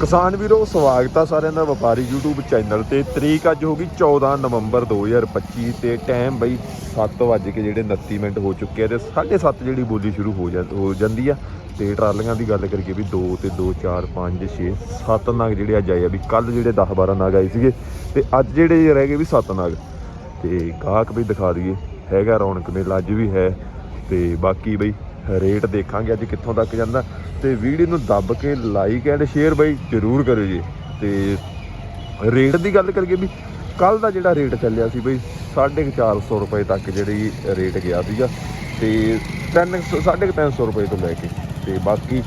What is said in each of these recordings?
ਕਿਸਾਨ ਵੀਰੋ, ਸਵਾਗਤ ਆ ਸਾਰਿਆਂ ਦਾ ਵਪਾਰੀ YouTube ਚੈਨਲ ਤੇ। ਤਰੀਕ ਅੱਜ ਹੋ ਗਈ 14 ਨਵੰਬਰ 2025 ਤੇ ਟਾਈਮ ਬਈ 7 ਵਜੇ ਕੇ ਜਿਹੜੇ 29 ਮਿੰਟ ਹੋ ਚੁੱਕੇ ਆ ਤੇ 7:30 ਜਿਹੜੀ ਬੋਲੀ ਸ਼ੁਰੂ ਹੋ ਜਾ, ਹੋ ਜਾਂਦੀ ਆ। ਤੇ ਟਰਾਲੀਆਂ ਦੀ ਗੱਲ ਕਰੀਏ ਵੀ 2 ਤੇ 2 4 5 6 7 ਨਾਗ ਜਿਹੜੇ ਅੱਜ ਆਏ ਆ ਵੀ ਕੱਲ ਜਿਹੜੇ 10 12 ਨਾਗ ਆਏ ਸੀਗੇ ਤੇ ਅੱਜ ਜਿਹੜੇ ਰਹਿ ਗਏ ਵੀ 7 ਨਾਗ। ਤੇ ਗਾਹਕ ਵੀ ਦਿਖਾ ਦਈਏ, ਹੈਗਾ ਰੌਣਕ ਮੇਲਾ, ਅੱਜ ਵੀ ਹੈ। ਤੇ ਬਾਕੀ ਬਈ ਰੇਟ ਦੇਖਾਂਗੇ ਅੱਜ ਕਿੱਥੋਂ ਤੱਕ ਜਾਂਦਾ। ਤੇ ਵੀਡੀਓ ਨੂੰ ਦੱਬ ਕੇ ਲਾਈਕ ਐਂਡ ਸ਼ੇਅਰ ਬਾਈ ਜ਼ਰੂਰ ਕਰਿਓ ਜੀ। ਤੇ ਰੇਟ ਦੀ ਗੱਲ ਕਰੀਏ ਵੀ ਕੱਲ ਦਾ ਜਿਹੜਾ ਰੇਟ ਚੱਲਿਆ ਸੀ ਬਈ 450 ਰੁਪਏ ਤੱਕ ਜਿਹੜੀ ਰੇਟ ਗਿਆ ਸੀਗਾ। ਤੇ 3 350 ਰੁਪਏ ਤੋਂ ਲੈ ਕੇ। ਤੇ ਬਾਕੀ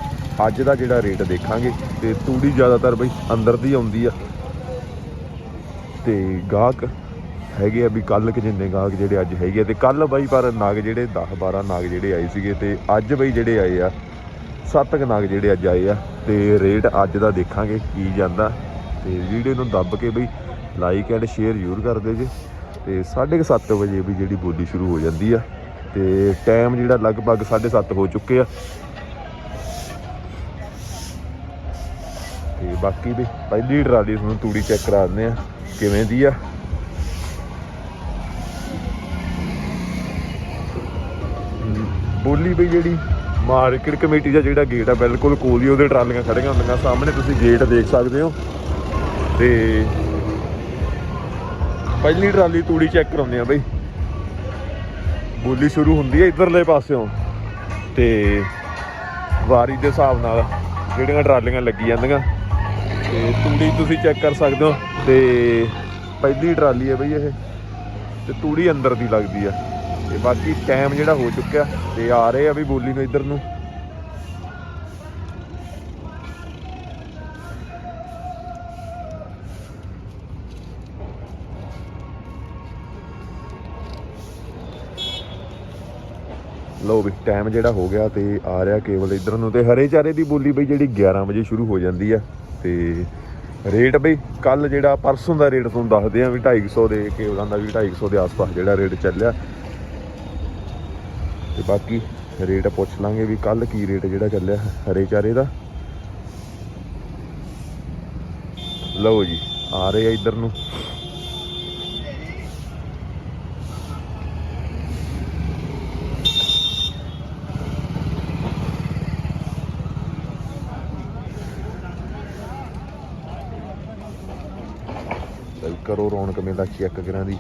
ਅੱਜ ਦਾ ਜਿਹੜਾ ਰੇਟ ਦੇਖਾਂਗੇ ਤੇ ਤੂੜੀ ਜ਼ਿਆਦਾਤਰ ਬਈ ਅੰਦਰ ਦੀ ਆਉਂਦੀ ਆ। ਤੇ ਗਾਹਕ ਹੈਗੇ ਆ ਵੀ ਕੱਲ ਕਿ ਜਿੰਨੇ ਗਾਹਕ ਜਿਹੜੇ ਅੱਜ ਹੈਗੇ ਆ ਤੇ ਕੱਲ ਬਾਈ ਪਰ ਨਾਗ ਜਿਹੜੇ 10 12 ਨਾਗ ਜਿਹੜੇ ਆਏ ਸੀਗੇ ਤੇ ਅੱਜ ਬਈ ਜਿਹੜੇ ਆਏ ਆ, ਸੱਤ ਕੁ ਨਾਗ ਜਿਹੜੇ ਅੱਜ ਆਏ ਆ ਤੇ ਰੇਟ ਅੱਜ ਦਾ ਦੇਖਾਂਗੇ ਕੀ ਜਾਂਦਾ ਤੇ ਵੀਡੀਓ ਨੂੰ ਦੱਬ ਕੇ ਬਈ ਲਾਈਕ ਐਂਡ ਸ਼ੇਅਰ ਜ਼ਰੂਰ ਕਰ ਦਿਓ ਜੀ। ਤੇ 7:30 ਵਜੇ ਵੀ ਜਿਹੜੀ ਬੋਲੀ ਸ਼ੁਰੂ ਹੋ ਜਾਂਦੀ ਆ ਤੇ ਟਾਈਮ ਜਿਹੜਾ ਲਗਭਗ 7:30 ਹੋ ਚੁੱਕੇ ਆ। ਤੇ ਬਾਕੀ ਵੀ ਪਹਿਲੀ ਟਰਾਲੀ ਤੁਹਾਨੂੰ ਤੂੜੀ ਚੈੱਕ ਕਰਾ ਦਿੰਦੇ ਆ, ਕਿਵੇਂ ਦੀ ਆ? ਬੋਲੀ ਬਈ ਜਿਹੜੀ ਮਾਰਕੀਟ ਕਮੇਟੀ ਦਾ ਜਿਹੜਾ ਗੇਟ ਆ, ਬਿਲਕੁਲ ਕੋਲ ਹੀ ਉਹਦੇ ਟਰਾਲੀਆਂ ਖੜੀਆਂ ਹੁੰਦੀਆਂ ਸਾਹਮਣੇ, ਤੁਸੀਂ ਗੇਟ ਦੇਖ ਸਕਦੇ ਹੋ। ਤੇ ਪਹਿਲੀ ਟਰਾਲੀ ਤੂੜੀ ਚੈੱਕ ਕਰਾਉਂਦੇ ਆ ਬਈ। ਬੋਲੀ ਸ਼ੁਰੂ ਹੁੰਦੀ ਹੈ ਇਧਰਲੇ ਪਾਸਿਓਂ। ਤੇ ਵਾਰੀ ਦੇ ਹਿਸਾਬ ਨਾਲ ਜਿਹੜੀਆਂ ਟਰਾਲੀਆਂ ਲੱਗੀ ਜਾਂਦੀਆਂ। ਤੇ ਤੂੜੀ ਤੁਸੀਂ ਚੈੱਕ ਕਰ ਸਕਦੇ ਹੋ। ਤੇ ਪਹਿਲੀ ਟਰਾਲੀ ਹੈ ਬਈ ਇਹ। ਤੇ ਤੂੜੀ ਅੰਦਰ ਦੀ ਲੱਗਦੀ ਆ। ਤੇ ਬਾਕੀ ਟਾਈਮ ਜਿਹੜਾ ਹੋ ਚੁੱਕਿਆ ਤੇ ਆ ਰਹੇ ਆ ਵੀ ਬੋਲੀ ਨੂੰ ਇੱਧਰ ਨੂੰ। ਲੋ ਵੀ ਟਾਈਮ ਜਿਹੜਾ ਹੋ ਗਿਆ ਤੇ ਆ ਰਿਹਾ ਕੇਵਲ ਇੱਧਰ ਨੂੰ ਤੇ ਹਰੇ ਚਾਰੇ ਦੀ ਬੋਲੀ ਬਈ ਜਿਹੜੀ 11 ਵਜੇ ਸ਼ੁਰੂ ਹੋ ਜਾਂਦੀ ਆ ਤੇ ਰੇਟ ਬਈ ਕੱਲ ਜਿਹੜਾ ਪਰਸੋਂ ਦਾ ਰੇਟ ਤੁਹਾਨੂੰ ਦੱਸਦੇ ਆ ਵੀ 250 ਦੇ, ਕੇਵਲਾਂ ਦਾ ਵੀ 250 ਦੇ ਆਸ-ਪਾਸ ਜਿਹੜਾ ਰੇਟ ਚੱਲਿਆ। ਤੇ ਬਾਕੀ ਰੇਟ ਪੁੱਛ ਲਾਂਗੇ ਵੀ ਕੱਲ ਕੀ ਰੇਟ ਜਿਹੜਾ ਚੱਲਿਆ, ਹਰੇ ਚਾਰੇ ਦਾ। ਲਓ ਜੀ, ਆ ਰਹੇ ਆ ਇੱਧਰ ਨੂੰ। ਚੱਲ ਕਰੋ ਰੌਣਕ ਮੇਲਾ ਚੈੱਕ ਕਰਾਂ ਦੀ।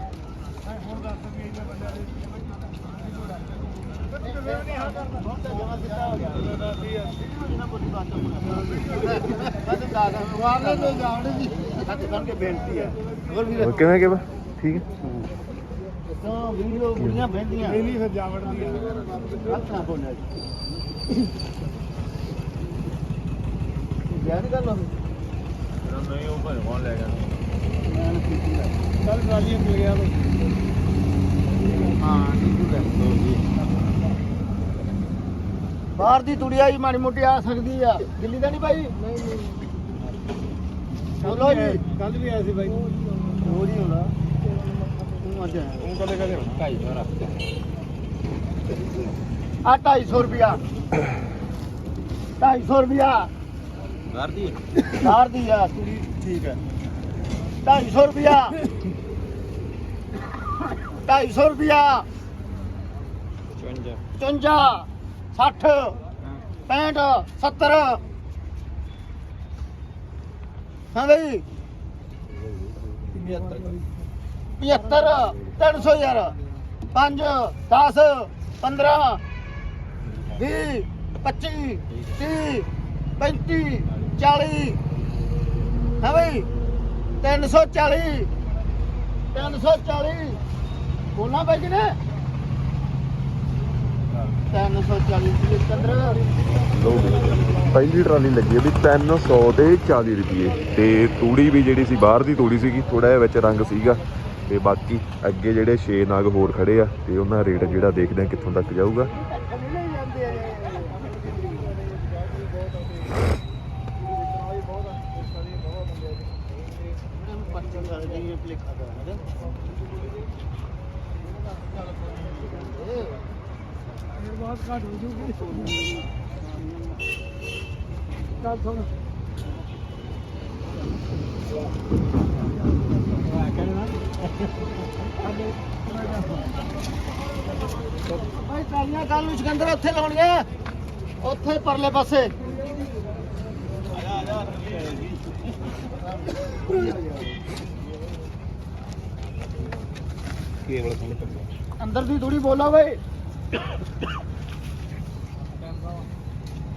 ਕਿਵੇਂ ਕਿਵੇਂ? ਠੀਕ ਹੈ। ਵੀਡੀਓ ਕੁੜੀਆਂ ਬਹਿੰਦੀਆਂ ਨਹੀਂ ਸਜਾਵਟ ਦੀ ਅੱਛਾ ਬੋਲਿਆ ਜੀ ਯਾਰ ਗੱਲ ਹੋ ਨਹੀਂ ਉਹ ਭਾਵੇਂ ਕੌਣ ਲੈ ਗਿਆ ਕੱਲ ਟਰਾਲੀਆਂ ਮਿਲ ਗਿਆ ਬਈ ਹਾਂ ਠੀਕ ਹੈ। ਬਾਹਰ ਦੀ ਤੁੜਿਆ ਹੀ ਮਾੜੀ ਮੋਟੀ ਆ ਸਕਦੀ ਆ। ਦਿੱਲੀ ਦਾ ਨਹੀਂ ਭਾਈ? ਨਹੀਂ ਨਹੀਂ ਬੋਲੋ ਜੀ। ਕੱਲ ਵੀ ਆਇਆ ਸੀ ਭਾਈ ਹੋਰ ਹੀ ਹੋਣਾ। ਤੂੰ ਅੱਜ ਉਹ ਕਦੇ ਕਦੇ 250 ਆ 250 ਰੁਪਿਆ 250 ਰੁਪਿਆ ਘਰ ਦੀ। ਬਾਹਰ ਦੀ ਆ ਤੁੜੀ। ਠੀਕ ਹੈ 250 ਰੁਪਿਆ 250 ਰੁਪਿਆ 55 55 60 65 70 ਹਾਂ ਬਈ। 75 300 ਯਾਰ। 5 10 15 20 25 30 35 40 ਹਾਂ ਬਈ। 340 340 ਬੋਲਣਾ ਬਾਈ ਜੀ ਨੇ 340 ਰੁਪਏ 15 ਲੋ ਪਹਿਲੀ ਟਰਾਲੀ ਲੱਗੀ ਹੈ ਵੀ 300 ਤੇ 40 ਰੁਪਏ। ਤੇ ਤੂੜੀ ਵੀ ਜਿਹੜੀ ਸੀ, ਬਾਹਰ ਦੀ ਤੂੜੀ ਸੀਗੀ ਥੋੜਾ ਜਿਹਾ ਵਿੱਚ ਰੰਗ ਸੀਗਾ। ਤੇ ਬਾਕੀ ਅੱਗੇ ਜਿਹੜੇ 6 ਨਾਗ ਹੋਰ ਖੜੇ ਆ, ਤੇ ਉਹਨਾਂ ਦਾ ਰੇਟ ਜਿਹੜਾ ਦੇਖਦੇ ਆ ਕਿੱਥੋਂ ਤੱਕ ਜਾਊਗਾ। ਬਾਤ ਘੱਟ ਹੋ ਜੂਗੀ। ਚੱਲ ਸੁਣ। ਭਾਈ ਟਰਾਲੀਆਂ ਕੱਲ ਨੂੰ ਸਿਕੰਦਰ ਉੱਥੇ ਲਾਉਣੀਆਂ। ਉੱਥੇ ਪਰਲੇ ਪਾਸੇ। ਅੰਦਰ ਦੀ ਥੋੜੀ ਬੋਲੋ ਬਈ।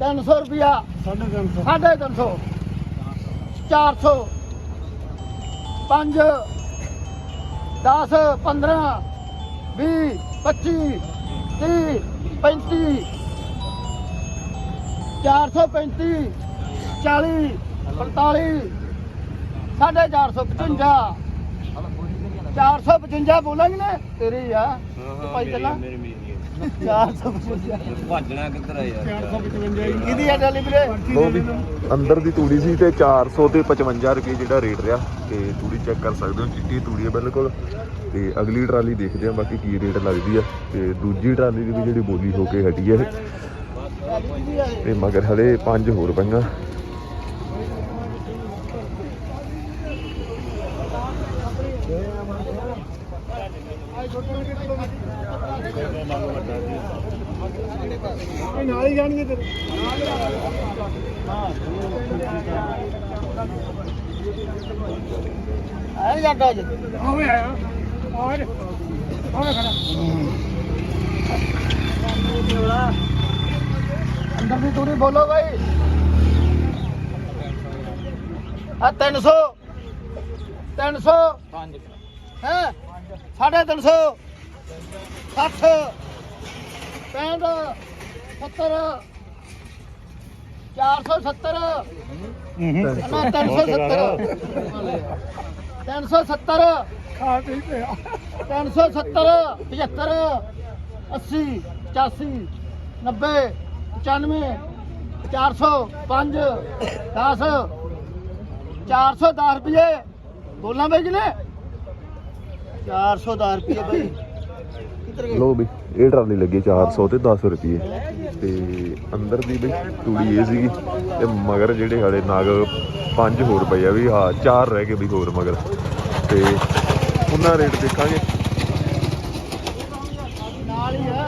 300 ਰੁਪਿਆ 350 350 400 5 10 15 20 25 30 35 435 40 45 ਸਾਢੇ 455 455 ਬੋਲਾਂਗੇ ਨਾ? ਤੇਰੀ ਆ। ਭਾਈ ਚੱਲਾਂ। 455 ਭੱਜਣਾ ਕਿੱਧਰ ਆ ਯਾਰ? 455 ਕਿਹਦੀ ਆ ਡਾਲੀ ਵੀਰੇ? ਲੋ ਵੀ ਅੰਦਰ ਦੀ ਤੂੜੀ ਸੀ ਤੇ 400 ਤੇ 55 ਰੁਪਏ ਜਿਹੜਾ ਰੇਟ ਰਿਹਾ ਤੇ ਤੂੜੀ ਚੈੱਕ ਕਰ ਸਕਦੇ ਹੋ ਚਿੱਟੀ ਤੂੜੀ ਹੈ ਬਿਲਕੁਲ। ਤੇ ਅਗਲੀ ਟਰਾਲੀ ਦੇਖਦੇ ਆ ਬਾਕੀ ਕੀ ਰੇਟ ਲੱਗਦੀ ਆ ਤੇ ਦੂਜੀ ਟਰਾਲੀ ਦੀ ਵੀ ਜਿਹੜੀ ਬੋਲੀ ਹੋ ਕੇ ਹਟੀ ਹੈ ਤੇ ਮਗਰ ਹਲੇ ਪੰਜ ਹੋਰ ਪਈਆਂ। ਨਾਲ ਹੀ ਜਾਣਗੇ ਤੇਰੇ ਆਇਆ ਜਾਂਦਾ ਅੱਜ। ਆਵੇ ਆਇਆ ਆਵੇ ਆਵੇ ਖੜਾ ਅੰਦਰ ਦੀ ਤੂੜੀ ਬੋਲੋ ਭਾਈ ਆ 300 300 ਹੈ। 350 60 65 70 470 ਨਾ 370 370 370 75 80 85 90 95 400 5 10 410 ਰੁਪਏ ਬੋਲਾਂ ਬਈ ਕਿਨੇ 410 ਰੁਪਏ ਬਈ। ਕਿੱਧਰ ਗਏ? ਲੋ ਵੀ ਇਹ ਟਰਾਲੀ ਲੱਗੀ 400 ਤੇ 10 ਰੁਪਏ ਤੇ ਅੰਦਰ ਦੀ ਬਈ ਤੂੜੀ ਇਹ ਸੀਗੀ ਤੇ ਮਗਰ ਜਿਹੜੇ ਹਾਲੇ ਨਾਗ ਪੰਜ ਹੋਰ ਪਏ ਆ ਵੀ, ਹਾਂ, ਚਾਰ ਰਹਿ ਗਏ ਵੀ ਹੋਰ ਮਗਰ। ਤੇ ਉਹਨਾਂ ਰੇਟ ਦੇਖਾਂਗੇ ਨਾਲ ਹੀ ਹੈ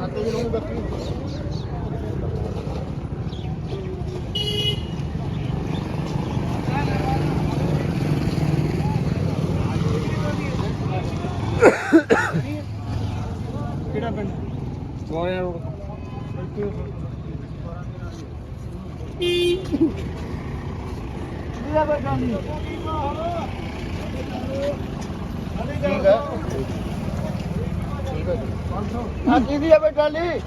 ਆਤੇ ਜਿਹਨੂੰ ਬੱਕਰੀ ਕਿਹੜਾ ਪਿੰਡ? ਸੋਇਆ ਰੋਡ। ਮੇਰਾ ਬੇਟਾ ਨਹੀਂ ਠੀਕ ਹੈ ਆ ਕਿਹਦੀ ਹੈ ਬੇਟਾ ਲਈ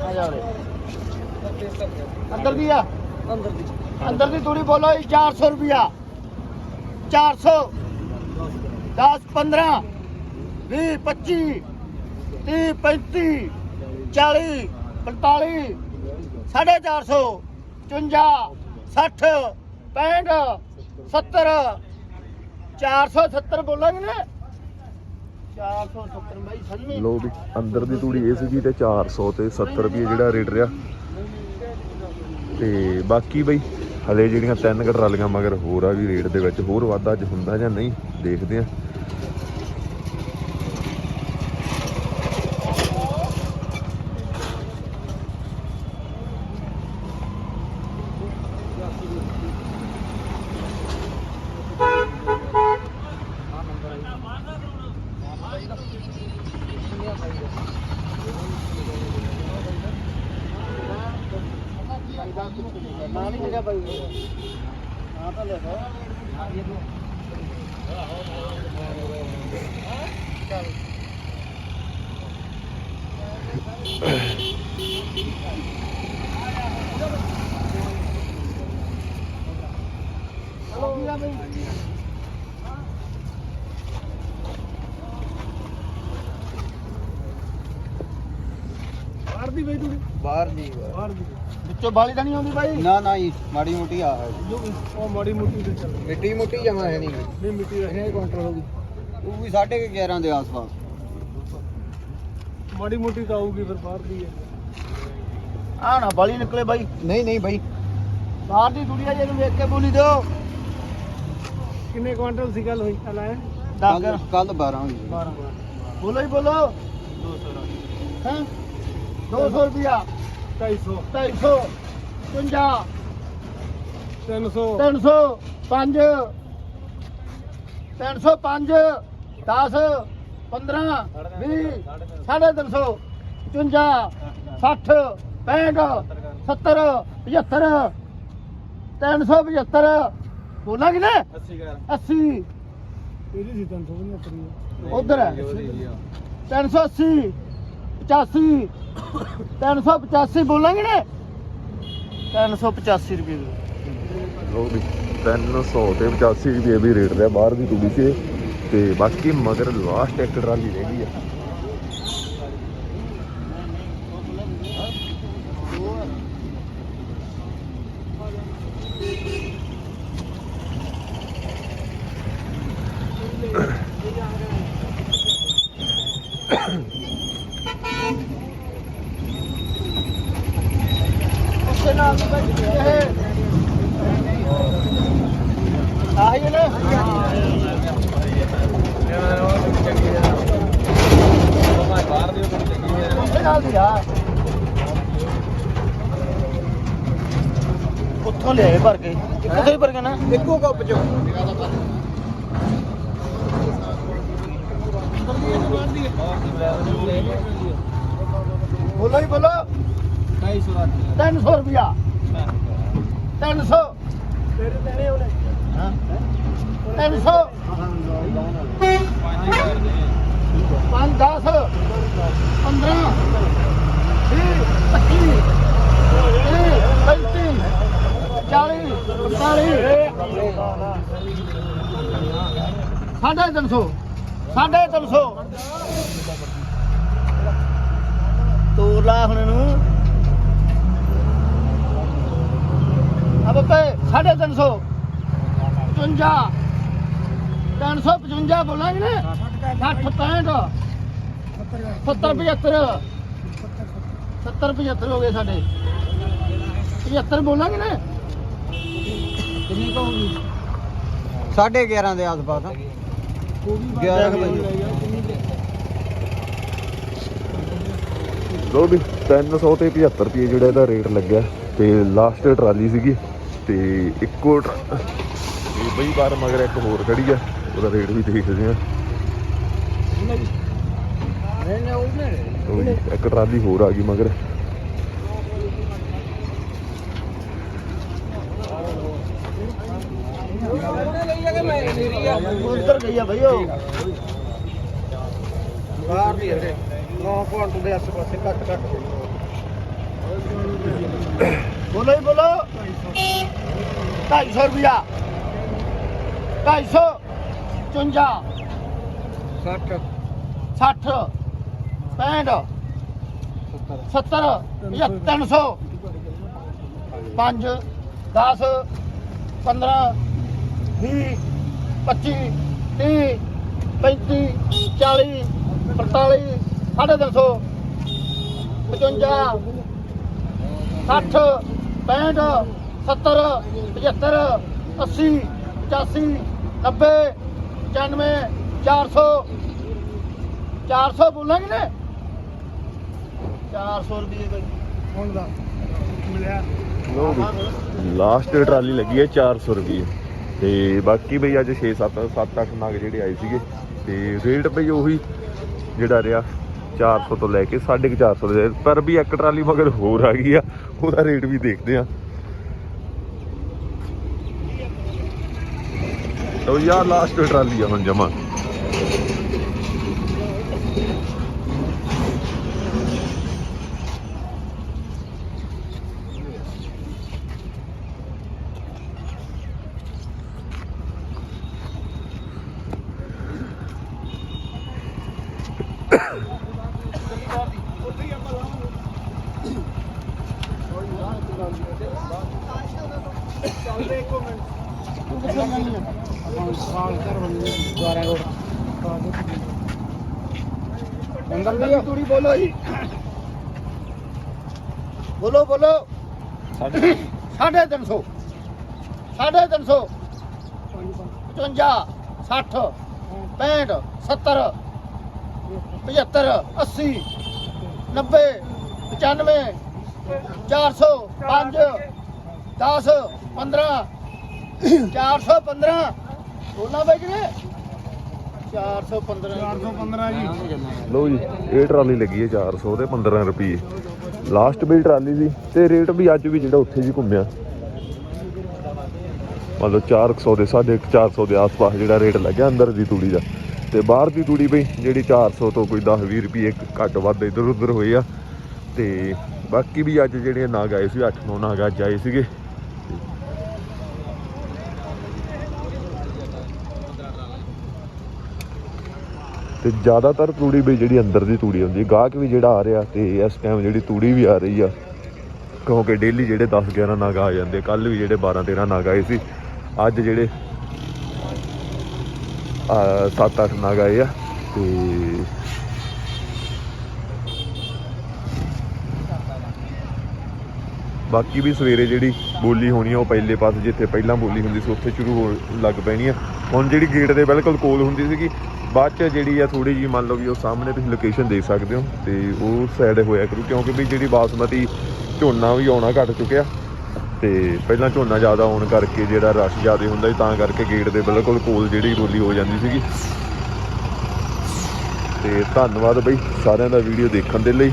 ਆ ਜਾ ਰੇ ਅੰਦਰ ਦੀ ਆ? ਅੰਦਰ ਦੀ। ਅੰਦਰ ਦੀ ਥੋੜੀ ਬੋਲੋ ਜੀ 400 ਰੁਪਿਆ 400 10 15 20 25 30 35 40 45 ਸਾਢੇ 400 54 60 65 70 470 ਬੋਲਾਂਗੇ ਨਾ 470 ਬਾਈ ਸਹੀ ਲੋ ਵੀ, ਅੰਦਰ ਦੀ ਤੂੜੀ ਇਹ ਸੀਗੀ ਤੇ 400 ਤੇ 70 ਰੁਪਏ ਜਿਹੜਾ ਰੇਟ ਰਿਹਾ। ਤੇ ਬਾਕੀ ਬਈ, ਹਲੇ ਜਿਹੜੀਆਂ ਤਿੰਨ ਕੁ ਮਗਰ ਹੋਰ ਆ ਵੀ ਰੇਟ ਦੇ ਵਿੱਚ ਹੋਰ ਵਾਧਾ ਅੱਜ ਹੁੰਦਾ ਜਾਂ ਨਹੀਂ, ਦੇਖਦੇ ਆ ਨਾ ਨਹੀਂ ਹੈਗਾ ਬਾਈ ਹਾਂ ਤਾਂ ਲੈ ਲਓ ਹੈਲੋ ਬਾਹਰ ਦੀ ਬਈ ਤੂੰ ਬਾਹਰ ਦੀ ਬਾਹਰ ਦੀ। ਵਿੱਚੋਂ ਬਾਲੀ ਤਾਂ ਨਹੀਂ ਆਉਂਦੀ ਬਾਈ? ਨਾ ਨਾ ਜੀ ਮਾੜੀ ਮੋਟੀ ਆ। ਉਹ ਮਾੜੀ ਮੋਟੀ ਤੇ ਚੱਲ ਮਿੱਟੀ ਮੁੱਟੀ ਜਮਾ ਹੈ ਨਹੀਂ ਨਹੀਂ ਮਿੱਟੀ ਰਹੇ ਕਾਊਂਟਰ ਹੋ ਗਈ। ਉਹ ਵੀ 11.5 ਦੇ ਆਸ-ਪਾਸ। ਮਾੜੀ ਮੋਟੀ ਤਾਂ ਆਊਗੀ ਫਿਰ ਬਾਹਰ ਦੀ ਹੈ। ਆ ਨਾ ਬਾਲੀ ਨਿਕਲੇ ਬਾਈ। ਨਹੀਂ ਨਹੀਂ ਬਾਈ। ਬਾਹਰ ਦੀ ਦੁਨੀਆ ਜਿਹਨੂੰ ਵੇਖ ਕੇ ਬੋਲੀ ਦਿਓ। ਕਿੰਨੇ ਕੁਆਂਟਲ ਸੀ ਗੱਲ ਹੋਈ? ਕੱਲ ਆਇਆ। ਕੱਲ ਕੱਲ 12 ਹੋਈ। 12 ਬੋਲੋ ਹੀ ਬੋਲੋ। 200 ਹੈ? 200 ਰੁਪਿਆ 250 250 50 300 300 5 305 10 15 20 350 55 60 65 70 75 375 ਬੋਲਾਂਗੇ ਨਾ 80 ਇਹਦੀ ਸੀ 375 ਉਧਰ ਹੈ। 380 85 385 ਬੋਲਾਂਗੇ ਨਾ 385 ਰੁਪਏ ਲੋ ਵੀ 300 ਤੇ 85 ਰੁਪਏ ਵੀ ਰੇਟ ਰਿਹਾ ਬਾਹਰ ਦੀ ਤੂੜੀ ਤੇ। ਤੇ ਬਾਕੀ ਮਗਰ ਲਾਸਟ ਇੱਕ ਟਰਾਲੀ ਰਹਿ ਗਈ ਆ ਉਸੇ ਨਾਲ ਦੀ ਭਾਈ ਇਹ ਆਹੀ ਹੈ ਨਾ ਉਸੇ ਨਾਲ ਦੀ ਆ ਉੱਥੋਂ ਲਿਆਏ ਭਰ ਕੇ ਕਿੱਥੋਂ ਹੀ ਭਰ ਇੱਕੋ ਕੱਪ ਚ। ਬੋਲੋ ਹੀ ਬੋਲੋ। 300 ਰੁਪਿਆ 300 ਤੇਰੇ ਦੇਣੇ ਉਹਨੇ ਹਾਂ 300 5 10 15 20 25 30 35 40 ਸਾਢੇ ਤਿੰਨ ਸੌ, ਸਾਢੇ ਤਿੰਨ ਸੌ। ਤੋਰ ਲਾ ਹੁਣ ਨੂੰ ਆ ਬੱਪੇ ਸਾਢੇ ਤਿੰਨ ਸੌ। 55 355 ਬੋਲਾਂਗੇ ਨੇ। 60 65 70 75 70 75 ਹੋ ਗਏ ਸਾਡੇ। 75 ਬੋਲਾਂਗੇ ਨੇ। ਕਿੰਨੀ ਕਹੋਗੀ ਸਾਢੇ 11 ਦੇ ਆਸ-ਪਾਸ 11 ਵਜੇ। ਲੋ ਵੀ 300 ਤੇ 75 ਰੁਪਏ ਜਿਹੜਾ ਇਹਦਾ ਰੇਟ ਲੱਗਿਆ। ਤੇ ਲਾਸਟ ਟਰਾਲੀ ਸੀਗੀ ਤੇ ਇੱਕੋ ਤੇ ਬਈ ਬਾਰ ਮਗਰ ਇੱਕ ਹੋਰ ਖੜੀ ਆ ਉਹਦਾ ਰੇਟ ਵੀ ਦੇਖਦੇ ਆ। ਲਓ ਜੀ, ਇੱਕ ਟਰਾਲੀ ਹੋਰ ਆ ਗਈ ਮਗਰ। ਉਧਰ ਗਈ ਆ ਭਈਓ ਬਾਹਰ ਦੀ ਹੈ 9 ਕੁਆਂਟਲ ਦੇ ਆਸੇ ਪਾਸੇ ਕੱਟ ਕੱਟ ਬੋਲੋ ਹੀ ਬੋਲੋ 250 ਰੁਪਿਆ 250 55 60 60 65 70 300 5 10 15 20 25 30 35 40 45 ਸਾਢੇ ਤਿੰਨ ਸੌ 55 60 65 70 75 80 85 90 95 400 400 ਬੋਲਾਂਗੇ ਨੇ 400 ਰੁਪਏ ਹੁਣ ਦਾ ਮਿਲਿਆ। ਲੋ ਵੀ ਲਾਸਟ ਟਰਾਲੀ ਲੱਗੀ ਹੈ 400 ਰੁਪਏ ਤੇ ਬਾਕੀ ਬਈ ਅੱਜ 6 7 7 8 ਨਗ ਜਿਹੜੇ ਆਏ ਸੀਗੇ, ਤੇ ਰੇਟ ਬਈ ਉਹੀ ਜਿਹੜਾ ਰਿਹਾ 400 ਤੋਂ ਲੈ ਕੇ 450 ਦੇ। ਪਰ ਵੀ ਇੱਕ ਟਰਾਲੀ ਮਗਰ ਹੋਰ ਆ ਗਈ ਆ, ਉਹਦਾ ਰੇਟ ਵੀ ਦੇਖਦੇ ਆ। ਲੋ ਯਾਰ ਲਾਸਟ ਟਰਾਲੀ ਆ ਹੁਣ ਜਮਾ। ਅੰਦਰ ਦੀ ਤੂੜੀ ਬੋਲੋ। ਜੀ ਬੋਲੋ ਬੋਲੋ ਸਾਢੇ ਤਿੰਨ ਸੌ। ਸਾਢੇ ਤਿੰਨ ਸੌ। 55 60 65 70 75 80 90 95 400 5 10 15 415 ਬੋਲਣਾ ਬਾਈ ਜੀ 415 415 ਜੀ। ਲਓ ਜੀ ਇਹ ਟਰਾਲੀ ਲੱਗੀ ਹੈ 400 ਤੇ 15 ਰੁਪਏ ਲਾਸਟ ਵੀ ਟਰਾਲੀ ਸੀ ਤੇ ਰੇਟ ਵੀ ਅੱਜ ਵੀ ਜਿਹੜਾ ਉੱਥੇ ਜੀ ਘੁੰਮਿਆ। ਮੰਨ ਲਓ 400 ਦੇ 450 ਦੇ ਆਸ-ਪਾਸ ਜਿਹੜਾ ਰੇਟ ਲੱਗਿਆ ਅੰਦਰ ਦੀ ਤੂੜੀ ਦਾ। ਤੇ ਬਾਹਰ ਦੀ ਤੂੜੀ ਬਈ ਜਿਹੜੀ 400 ਤੋਂ ਕੋਈ 10-20 ਰੁਪਏ ਘੱਟ ਵੱਧ ਇੱਧਰ ਉੱਧਰ ਹੋਏ ਆ। ਤੇ ਬਾਕੀ ਵੀ ਅੱਜ ਜਿਹੜੇ ਨਾਗ ਆਏ ਸੀ 8-9 ਨਾਗ ਅੱਜ ਆਏ ਸੀਗੇ। ਤੇ ਜ਼ਿਆਦਾਤਰ ਤੂੜੀ ਵੀ ਜਿਹੜੀ ਅੰਦਰ ਦੀ ਤੂੜੀ ਹੁੰਦੀ ਹੈ ਗਾਹਕ ਵੀ ਜਿਹੜਾ ਆ ਰਿਹਾ ਤੇ ਇਸ ਟਾਈਮ ਜਿਹੜੀ ਤੂੜੀ ਵੀ ਆ ਰਹੀ ਆ, ਕਿਉਂਕਿ ਡੇਲੀ ਜਿਹੜੇ 10 11 ਨਾਗ ਆ ਜਾਂਦੇ ਕੱਲ ਵੀ ਜਿਹੜੇ 12 13 ਨਾਗ ਆਏ ਸੀ, ਅੱਜ ਜਿਹੜੇ 7 8 ਨਾਗ ਆਏ ਆ, ਤੇ ਬਾਕੀ ਵੀ ਸਵੇਰੇ ਜਿਹੜੀ ਬੋਲੀ ਹੋਣੀ ਆ, ਉਹ ਪਹਿਲੇ ਪਾਸੇ ਜਿੱਥੇ ਪਹਿਲਾਂ ਬੋਲੀ ਹੁੰਦੀ ਸੀ, ਉੱਥੇ ਸ਼ੁਰੂ ਹੋਣ ਲੱਗ ਪੈਣੀ ਆ। ਹੁਣ ਜਿਹੜੀ ਗੇਟ ਦੇ ਬਿਲਕੁਲ ਕੋਲ ਹੁੰਦੀ ਸੀਗੀ, ਬਾਅਦ ਚ ਜਿਹੜੀ ਆ ਥੋੜੀ ਜੀ ਮੰਨ ਲਓ ਵੀ ਉਹ ਸਾਹਮਣੇ ਤੁਸੀਂ ਲੋਕੇਸ਼ਨ ਦੇਖ ਸਕਦੇ ਹੋ, ਤੇ ਉਹ ਸਾਈਡ ਹੋਇਆ ਕਰੂ, ਕਿਉਂਕਿ ਵੀ ਜਿਹੜੀ ਬਾਸਮਤੀ ਝੋਨਾ ਵੀ ਆਉਣਾ ਘਟ ਚੁੱਕਿਆ। ਤੇ ਪਹਿਲਾਂ ਝੋਨਾ ਜ਼ਿਆਦਾ ਆਉਣ ਕਰਕੇ ਜਿਹੜਾ ਰਸ਼ ਜ਼ਿਆਦਾ ਹੁੰਦਾ ਸੀ, ਤਾਂ ਕਰਕੇ ਗੇਟ ਦੇ ਬਿਲਕੁਲ ਕੋਲ ਜਿਹੜੀ ਰੋਲੀ ਹੋ ਜਾਂਦੀ ਸੀਗੀ। ਤੇ ਧੰਨਵਾਦ ਬਈ ਸਾਰਿਆਂ ਦਾ ਵੀਡੀਓ ਦੇਖਣ ਦੇ ਲਈ।